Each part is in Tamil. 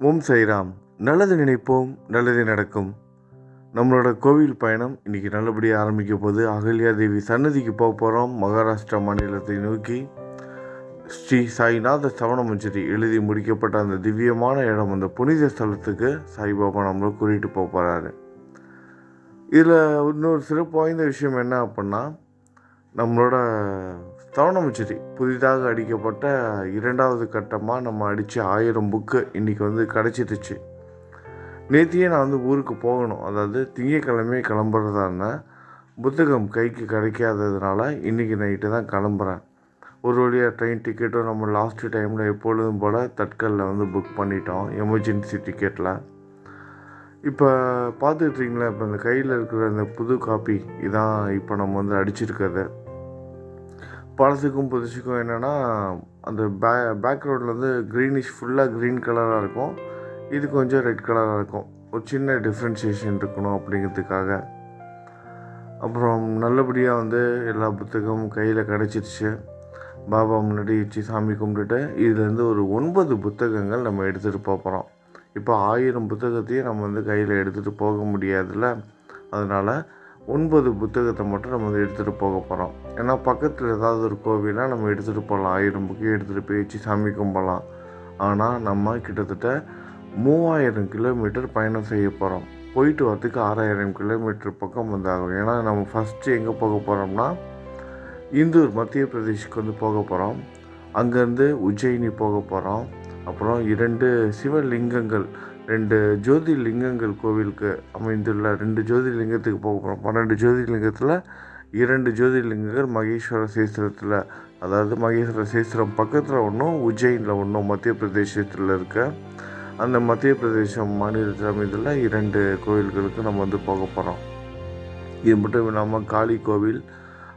ஓம் சைராம். நல்லது நினைப்போம் நல்லது நடக்கும். நம்மளோட கோவில் பயணம் இன்னைக்கு நல்லபடியாக ஆரம்பிக்க போது அகல்யா தேவி சன்னதிக்கு போக போகிறோம் மகாராஷ்டிரா மாநிலத்தை நோக்கி ஸ்ரீ சாய்நாத சவணமஞ்சரி எழுதி முடிக்கப்பட்ட அந்த திவ்யமான இடம் அந்த புனித ஸ்தலத்துக்கு சாய்பாபா நம்மளை கூட்டிகிட்டு போக போகிறாரு இதில் இன்னொரு சிறப்பு வாய்ந்த விஷயம் என்ன அப்படின்னா நம்மளோட ஸ்தவணமச்சரி புதிதாக அடிக்கப்பட்ட இரண்டாவது கட்டமாக நம்ம அடித்த ஆயிரம் புக்கு இன்றைக்கி வந்து கிடச்சிருச்சு. நேத்தியே நான் வந்து ஊருக்கு போகணும். அதாவது திங்கக்கிழமையே கிளம்புறதா இருந்தேன் புத்தகம் கைக்கு கிடைக்காததுனால இன்றைக்கி நைட்டு தான் கிளம்புறேன். ஒரு வழியாக ட்ரெயின் டிக்கெட்டும் நம்ம லாஸ்ட்டு டைமில் எப்பொழுதும் போல் தட்கலில் வந்து புக் பண்ணிட்டோம். எமர்ஜென்சி டிக்கெட்டில் இப்போ பார்த்துட்ருக்கீங்களா இப்போ இந்த கையில் இருக்கிற இந்த புது காப்பி இதான் இப்போ நம்ம வந்து அடிச்சிருக்கிறது. பழசுக்கும் புதுசுக்கும் என்னென்னா அந்த பே பேக்ரவுண்டில் வந்து க்ரீனிஷ் ஃபுல்லாக க்ரீன் கலராக இருக்கும். இது கொஞ்சம் ரெட் கலராக இருக்கும். ஒரு சின்ன டிஃப்ரென்சியேஷன் இருக்கணும் அப்படிங்கிறதுக்காக. அப்புறம் நல்லபடியாக வந்து எல்லா புத்தகமும் கையில் கிடச்சிருச்சு. பாபா முன்னாடி வச்சு சாமி கும்பிட்டுட்டு இதுலேருந்து ஒரு ஒன்பது புத்தகங்கள் நம்ம எடுத்துகிட்டு போகிறோம் இப்போ ஆயிரம் புத்தகத்தையும் நம்ம வந்து கையில் எடுத்துகிட்டு போக முடியாதுல்ல. அதனால் ஒன்பது புத்தகத்தை மட்டும் நம்ம வந்து எடுத்துகிட்டு போக போகிறோம் ஏன்னா பக்கத்தில் ஏதாவது ஒரு கோவிலாக நம்ம எடுத்துகிட்டு போகலாம் ஆயிரம் புக்கையும் எடுத்துகிட்டு போய் வச்சு சாமி கும்பலாம் ஆனால் நம்ம கிட்டத்தட்ட மூவாயிரம் கிலோமீட்டர் பயணம் செய்ய போகிறோம் போயிட்டு வரதுக்கு ஆறாயிரம் கிலோமீட்டர் பக்கம் வந்தாகும் ஏன்னா நம்ம ஃபஸ்ட்டு எங்கே போக போகிறோம்னா இந்தூர் மத்திய பிரதேஷ்க்கு வந்து போக போகிறோம் அங்கேருந்து உஜ்ஜயினி போக போகிறோம் அப்புறம் இரண்டு சிவலிங்கங்கள் ரெண்டு ஜோதிர்லிங்கங்கள் கோவிலுக்கு அமைந்துள்ள ரெண்டு ஜோதிர்லிங்கத்துக்கு போக போகிறோம் பன்னெண்டு ஜோதிர்லிங்கத்தில் இரண்டு ஜோதிர்லிங்கங்கள் மகேஸ்வர சேஸ்திரத்தில் அதாவது மகேஸ்வர சேஸ்திரம் பக்கத்தில் ஒன்றும் உஜ்ஜயினில் ஒன்றும் மத்திய பிரதேசத்தில் இருக்க. அந்த மத்திய பிரதேசம் மாநிலத்தில் அமைந்துள்ள இரண்டு கோவில்களுக்கு நம்ம வந்து போக போகிறோம் இது மட்டும் இல்லாமல் காளி கோவில்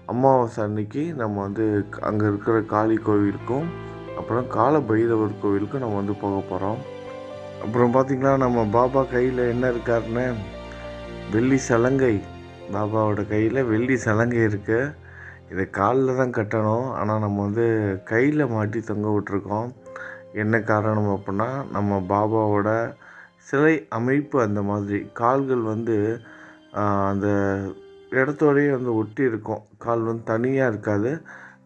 அமாவாசை அன்னைக்கு நம்ம வந்து அங்கே இருக்கிற காளி கோவிலுக்கும் அப்புறம் கால பைரவர் கோவிலுக்கும் நம்ம வந்து போக போகிறோம் அப்புறம் பார்த்திங்கன்னா நம்ம பாபா கையில் என்ன இருக்காருன்னு? வெள்ளி சலங்கை. பாபாவோட கையில் வெள்ளி சலங்கை இருக்குது இதை காலில் தான் கட்டணும். ஆனால் நம்ம வந்து கையில் மாட்டி தொங்க விட்ருக்கோம் என்ன காரணம் அப்படின்னா நம்ம பாபாவோட சிலை அமைப்பு அந்த மாதிரி. கால்கள் வந்து அந்த இடத்தோடயே வந்து ஒட்டி இருக்கும். கால் வந்து தனியாக இருக்காது.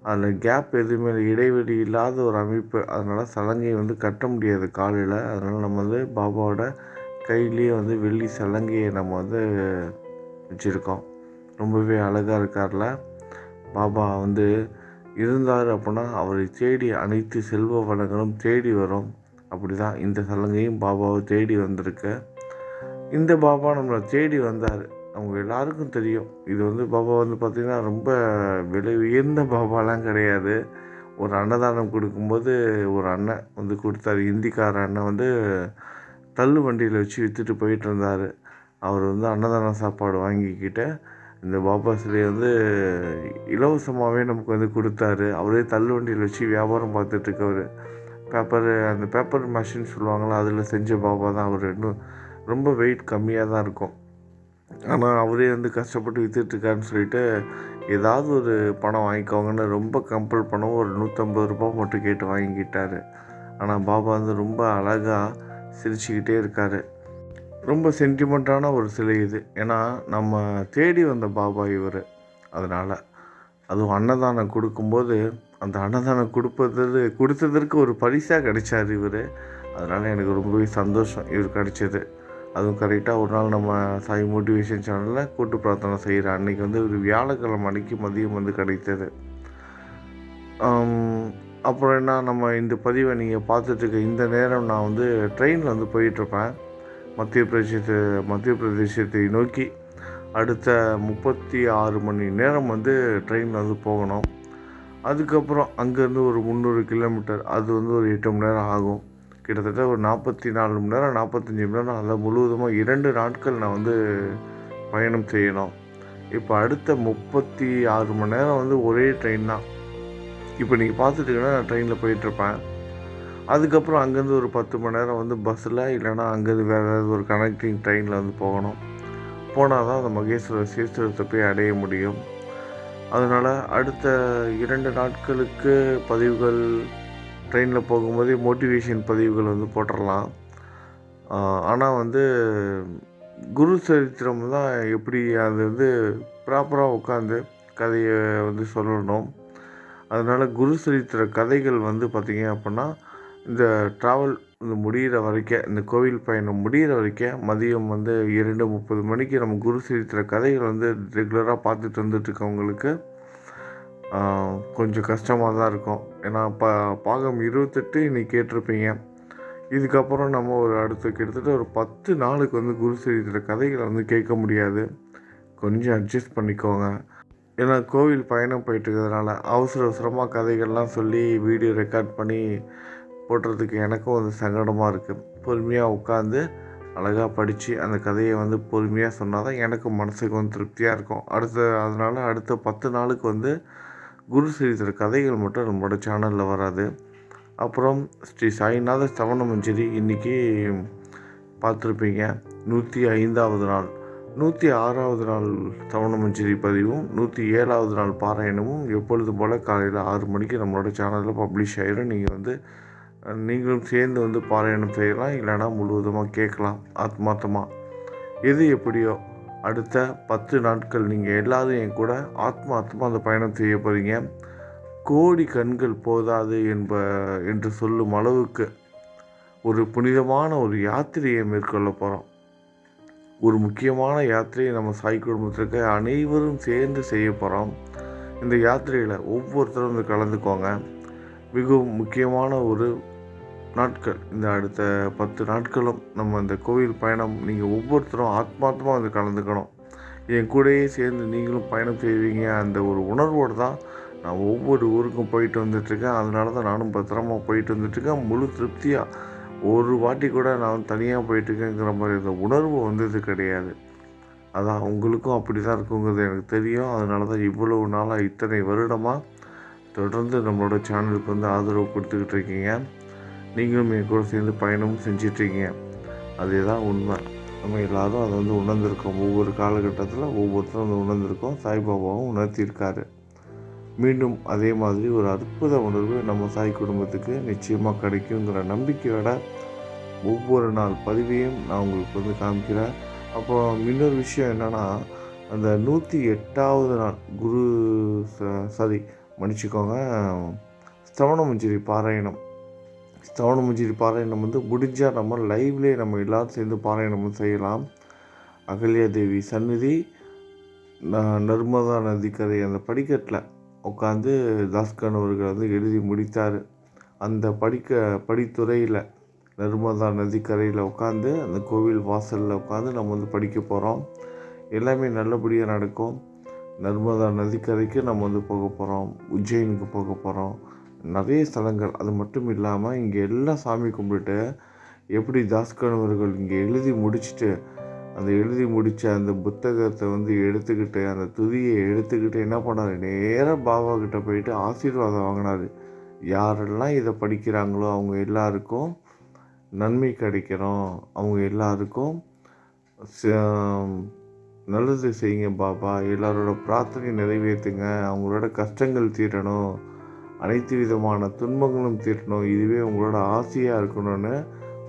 அதில் கேப் எதுவுமே இடைவெளி இல்லாத ஒரு அமைப்பு. அதனால் சலங்கையை வந்து கட்ட முடியாது காலில் அதனால் நம்ம வந்து பாபாவோட கையிலேயே வந்து வெள்ளி சலங்கையை நம்ம வந்து வச்சுருக்கோம். ரொம்பவே அழகாக இருக்கார்ல. பாபா வந்து இருந்தார் அப்படின்னா அவரை தேடி அனைத்து செல்வ வளங்களும் தேடி வரும். அப்படி தான் இந்த சலங்கையும் பாபாவை தேடி வந்திருக்கு. இந்த பாபா நம்மளை தேடி வந்தார். அவங்க எல்லாருக்கும் தெரியும். இது வந்து பாபா வந்து பார்த்திங்கன்னா ரொம்ப விலை உயர்ந்த பாபாலாம் கிடையாது. ஒரு அன்னதானம் கொடுக்கும்போது ஒரு அண்ணன் வந்து கொடுத்தாரு. இந்திக்கார அண்ணன் வந்து தள்ளு வண்டியில் வச்சு விற்றுட்டு போயிட்டு இருந்தார். அவர் வந்து அன்னதானம் சாப்பாடு வாங்கிக்கிட்டு இந்த பாபா சிலையை வந்து இலவசமாகவே நமக்கு வந்து கொடுத்தாரு. அவரே தள்ளு வண்டியில் வச்சு வியாபாரம் பார்த்துட்ருக்கவர் பேப்பர் அந்த பேப்பர் மிஷின் சொல்லுவாங்களா அதில் செஞ்ச பாபா தான் அவர். இன்னும் ரொம்ப வெயிட் கம்மியாக தான் இருக்கும். ஆனால் அவரே வந்து கஷ்டப்பட்டு விற்றுட்ருக்காருன்னு சொல்லிட்டு ஏதாவது ஒரு பணம் வாங்கிக்கோங்கன்னு ரொம்ப கம்பல் பண்ணவும் ஒரு நூற்றம்பது ரூபா மட்டும் கேட்டு வாங்கிக்கிட்டாரு. ஆனால் பாபா வந்து ரொம்ப அழகாக சிரிச்சுக்கிட்டே இருக்கார். ரொம்ப சென்டிமெண்ட்டான ஒரு சிலை இது. ஏன்னா நம்ம தேடி வந்த பாபா இவர். அதனால் அதுவும் அன்னதானம் கொடுக்கும்போது அந்த அன்னதானம் கொடுப்பது கொடுத்ததற்கு ஒரு பரிசாக கிடைச்சார் இவர். அதனால் எனக்கு ரொம்பவே சந்தோஷம் இவர் கிடைச்சது. அதுவும் கரெக்டாக ஒரு நாள் நம்ம சாய் மோட்டிவேஷன் சேனலில் கூட்டு பிரார்த்தனை செய்கிற அன்றைக்கி வந்து ஒரு வியாழக்கிழமை அன்றைக்கி மதியம் வந்து கிடைத்தது. அப்புறம் என்ன நம்ம இந்த பதிவை நீங்கள் பார்த்துட்ருக்க இந்த நேரம் நான் வந்து ட்ரெயினில் வந்து போயிட்டுருப்பேன் மத்திய பிரதேசத்தை மத்திய பிரதேசத்தை நோக்கி அடுத்த முப்பத்தி ஆறு மணி நேரம் வந்து ட்ரெயினில் வந்து போகணும். அதுக்கப்புறம் அங்கேருந்து ஒரு முந்நூறு கிலோமீட்டர் அது வந்து ஒரு எட்டு மணி நேரம் ஆகும். கிட்டத்தட்ட ஒரு நாற்பத்தி நாலு மணி நேரம் நாற்பத்தஞ்சி மணி நேரம் அதை முழுவதுமாக இரண்டு நாட்கள் நான் வந்து பயணம் செய்யணும். இப்போ அடுத்த முப்பத்தி ஆறு மணி நேரம் வந்து ஒரே ட்ரெயின் தான். இப்போ நீங்கள் பார்த்துட்டிங்கன்னா நான் ட்ரெயினில் போயிட்டுருப்பேன். அதுக்கப்புறம் அங்கேருந்து ஒரு பத்து மணி நேரம் வந்து பஸ்ஸில் இல்லைனா அங்கேருந்து வேறு ஏதாவது ஒரு கனெக்டிங் ட்ரெயினில் வந்து போகணும். போனால் தான் அந்த மகேஸ்வரர் சீஸ்வரத்தை போய் அடைய முடியும். அதனால் அடுத்த இரண்டு நாட்களுக்கு பதிவுகள் ட்ரெயினில் போகும்போதே மோட்டிவேஷன் பதிவுகள் வந்து போட்டுடலாம். ஆனால் வந்து குரு சரித்திரம் தான் எப்படி அது வந்து ப்ராப்பராக உட்காந்து கதையை வந்து சொல்லணும். அதனால் குரு சரித்திர கதைகள் வந்து பார்த்திங்க அப்படின்னா இந்த ட்ராவல் இந்த முடிகிற வரைக்கும் இந்த கோவில் பயணம் முடிகிற வரைக்கும் மதியம் வந்து இரண்டு முப்பது மணிக்கு நம்ம குரு சரித்திர கதைகள் வந்து ரெகுலராக பார்த்துட்டு வந்துட்டுருக்கவங்களுக்கு கொஞ்சம் கஷ்டமாக தான் இருக்கும். ஏன்னா ப பாகம் இருபத்தெட்டு இன்றைக்கி கேட்டிருப்பீங்க. இதுக்கப்புறம் நம்ம ஒரு அடுத்த கிட்டத்தட்ட ஒரு பத்து நாளுக்கு வந்து குரு சரித்திர கதைகளை வந்து கேட்க முடியாது. கொஞ்சம் அட்ஜஸ்ட் பண்ணிக்கோங்க. ஏன்னா கோவில் பயணம் போயிட்டு இருக்கிறதுனால அவசர அவசரமாக கதைகள்லாம் சொல்லி வீடியோ ரெக்கார்ட் பண்ணி போடுறதுக்கு எனக்கும் வந்து சங்கடமாக இருக்குது பொறுமையாக உட்காந்து அழகாக படித்து அந்த கதையை வந்து பொறுமையாக சொன்னால் தான் எனக்கும் மனசுக்கு வந்து திருப்தியாக இருக்கும். அடுத்த அதனால் அடுத்த பத்து நாளுக்கு வந்து குரு சரித்திர கதைகள் மட்டும் நம்மளோட சேனலில் வராது. அப்புறம் ஸ்ரீ சாய்நாத சவண மஞ்சரி இன்றைக்கி பார்த்துருப்பீங்க. நூற்றி ஐந்தாவது நாள். நூற்றி ஆறாவது நாள் சவண மஞ்சரி பதிவும் நூற்றி ஏழாவது நாள் பாராயணமும் எப்பொழுது போல் காலையில் ஆறு மணிக்கு நம்மளோட சேனலில் பப்ளிஷ் ஆகிடும் நீங்கள் வந்து நீங்களும் சேர்ந்து வந்து பாராயணம் செய்யலாம். இல்லைனா முழுவதுமாக கேட்கலாம். ஆத்மார்த்தமாக எது எப்படியோ அடுத்த பத்து நாட்கள் நீங்கள் எல்லாரும் என் கூட ஆத்மா அந்த பயணம் செய்ய போகிறீங்க கோடி கண்கள் போதாது என்ப என்று சொல்லும் அளவுக்கு ஒரு புனிதமான ஒரு யாத்திரையை மேற்கொள்ள போகிறோம் ஒரு முக்கியமான யாத்திரையை நம்ம சாய் குடும்பத்திற்கு அனைவரும் சேர்ந்து செய்ய போகிறோம் இந்த யாத்திரையில் ஒவ்வொருத்தரும் வந்து கலந்துக்கோங்க. மிகவும் முக்கியமான ஒரு நாட்கள் இந்த அடுத்த பத்து நாட்களும் நம்ம இந்த கோவில் பயணம் நீங்கள் ஒவ்வொருத்தரும் ஆத்மார்த்தமாக வந்து கலந்துக்கணும். என் கூடயே சேர்ந்து நீங்களும் பயணம் செய்வீங்க அந்த ஒரு உணர்வோடு தான் நான் ஒவ்வொரு ஊருக்கும் போயிட்டு வந்துட்டுருக்கேன். அதனால தான் நானும் பத்திரமா போயிட்டு வந்துட்டுருக்கேன். முழு திருப்தியாக ஒரு வாட்டி கூட நான் தனியாக போயிட்டுருக்கேங்கிற மாதிரி இந்த உணர்வு வந்தது கிடையாது. அதான் உங்களுக்கும் அப்படி தான் இருக்குங்கிறது எனக்கு தெரியும். அதனால தான் இவ்வளவு நாளாக இத்தனை வருடமாக தொடர்ந்து நம்மளோட சேனலுக்கு வந்து ஆதரவு கொடுத்துக்கிட்டு இருக்கீங்க. நீங்களும் என் கூட சேர்ந்து பயணமும் செஞ்சிட்ருக்கீங்க. அதுதான் உண்மை. நம்ம எல்லோரும் அதை வந்து உணர்ந்திருக்கோம். ஒவ்வொரு காலகட்டத்தில் ஒவ்வொருத்தரும் அதை உணர்ந்திருக்கோம். சாய்பாபாவும் உணர்த்தியிருக்காரு. மீண்டும் அதே மாதிரி ஒரு அற்புத உணர்வு நம்ம சாய் குடும்பத்துக்கு நிச்சயமாக கிடைக்குங்கிற நம்பிக்கையோட ஒவ்வொரு நாள் பதிவையும் நான் உங்களுக்கு வந்து காமிக்கிறேன். அப்போ இன்னொரு விஷயம் என்னென்னா அந்த நூற்றி எட்டாவது நாள் குரு சாரி மன்னிச்சிக்கோங்க ஸ்தவண மஞ்சரி பாராயணம். ஸ்தவண பாராயணம் வந்து முடிஞ்சால் நம்ம லைவ்லேயே நம்ம எல்லோரும் சேர்ந்து பாராயணம் செய்யலாம். அகல்யா தேவி சந்நிதி நர்மதா நதிக்கரை அந்த படிக்கட்டில் உட்காந்து தாஸ்கன் அவர்கள் வந்து எழுதி முடித்தார். அந்த படிக்க படித்துறையில் நர்மதா நதிக்கரையில் உட்காந்து அந்த கோவில் வாசலில் உட்காந்து நம்ம வந்து படிக்க போகிறோம் எல்லாமே நல்லபடியாக நடக்கும். நர்மதா நதிக்கரைக்கு நம்ம வந்து போக போகிறோம் உஜ்ஜயினுக்கு போக போகிறோம் நிறைய ஸ்தலங்கள். அது மட்டும் இல்லாமல் இங்கே எல்லாம் சாமி கும்பிட்டு எப்படி தாஸ்கணவர்கள் இங்கே எழுதி முடிச்சுட்டு அந்த எழுதி முடித்த அந்த புத்தகத்தை வந்து எடுத்துக்கிட்டு அந்த துதியை எடுத்துக்கிட்டு என்ன பண்ணார்? நேராக பாபா கிட்டே போயிட்டு ஆசீர்வாதம் வாங்கினார். யாரெல்லாம் இதை படிக்கிறாங்களோ அவங்க எல்லாருக்கும் நன்மை கிடைக்கிறோம். அவங்க எல்லாருக்கும் நல்லது செய்யுங்க பாபா. எல்லாரோட பிரார்த்தனை நிறைவேற்றுங்க. அவங்களோட கஷ்டங்கள் தீரணும். அனைத்து விதமான துன்பங்களும் தீரணும். இதுவே உங்களோட ஆசையாக இருக்கணும்னு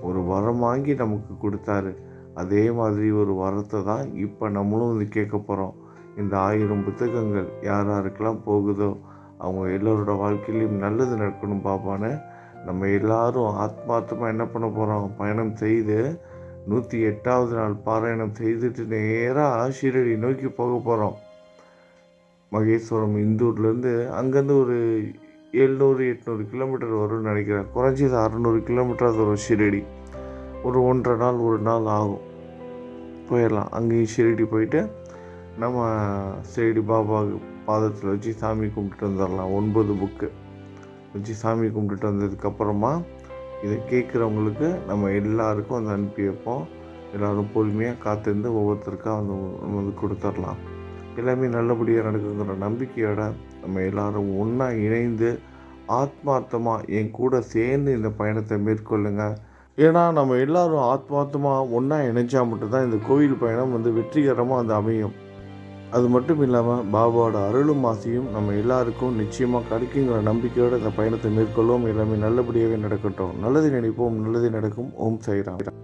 ஒரு வரம் வாங்கி நமக்கு கொடுத்தாரு. அதே மாதிரி ஒரு வரத்தை தான் இப்போ நம்மளும் வந்து கேட்க போகிறோம் இந்த ஆயிரம் புத்தகங்கள் யார் யாருக்கெல்லாம் போகுதோ அவங்க எல்லோரோட வாழ்க்கையிலையும் நல்லது நடக்கணும் பாப்பான்னு நம்ம எல்லாரும் ஆத்மார்த்தமாக என்ன பண்ண போகிறோம் பயணம் செய்து நூற்றி எட்டாவது நாள் பாராயணம் செய்துட்டு நேராக ஆசிரியரை நோக்கி போக போகிறோம் மகேஸ்வரம் இந்தூர்லேருந்து அங்கேருந்து ஒரு எழுநூறு எட்நூறு கிலோமீட்டர் வரும்னு நினைக்கிறேன். குறைஞ்சது அறநூறு கிலோமீட்டர் வரும் ஷிரடி. ஒரு ஒன்றரை நாள் ஒரு நாள் ஆகும். போயிடலாம். அங்கேயும் ஷிரடி போயிட்டு நம்ம ஷிரடி பாபா பாதத்தில் வச்சு சாமி கும்பிட்டுட்டு வந்துடலாம். ஒன்பது புக்கு வச்சு சாமி கும்பிட்டுட்டு வந்ததுக்கப்புறமா இதை கேட்குறவங்களுக்கு நம்ம எல்லாருக்கும் வந்து அனுப்பி வைப்போம். எல்லோரும் பொறுமையாக காத்திருந்து ஒவ்வொருத்தருக்காக வந்து வந்து கொடுத்துடலாம். எல்லாமே நல்லபடியாக நடக்குங்கிற நம்பிக்கையோட நம்ம எல்லாரும் ஒன்றா இணைந்து ஆத்மார்த்தமாக என் கூட சேர்ந்து இந்த பயணத்தை மேற்கொள்ளுங்கள் ஏன்னா நம்ம எல்லாரும் ஆத்மார்த்தமாக ஒன்றா இணைஞ்சால் மட்டும்தான் இந்த கோவில் பயணம் வந்து வெற்றிகரமாக வந்து அமையும். அது மட்டும் இல்லாமல் பாபாவோட அருளும் ஆசையும் நம்ம எல்லாருக்கும் நிச்சயமாக கிடைக்குங்கிற நம்பிக்கையோடு இந்த பயணத்தை மேற்கொள்வோம். எல்லாமே நல்லபடியாகவே நடக்கட்டும். நல்லது நினைப்போம். நல்லது நடக்கும். ஓம் சைராம்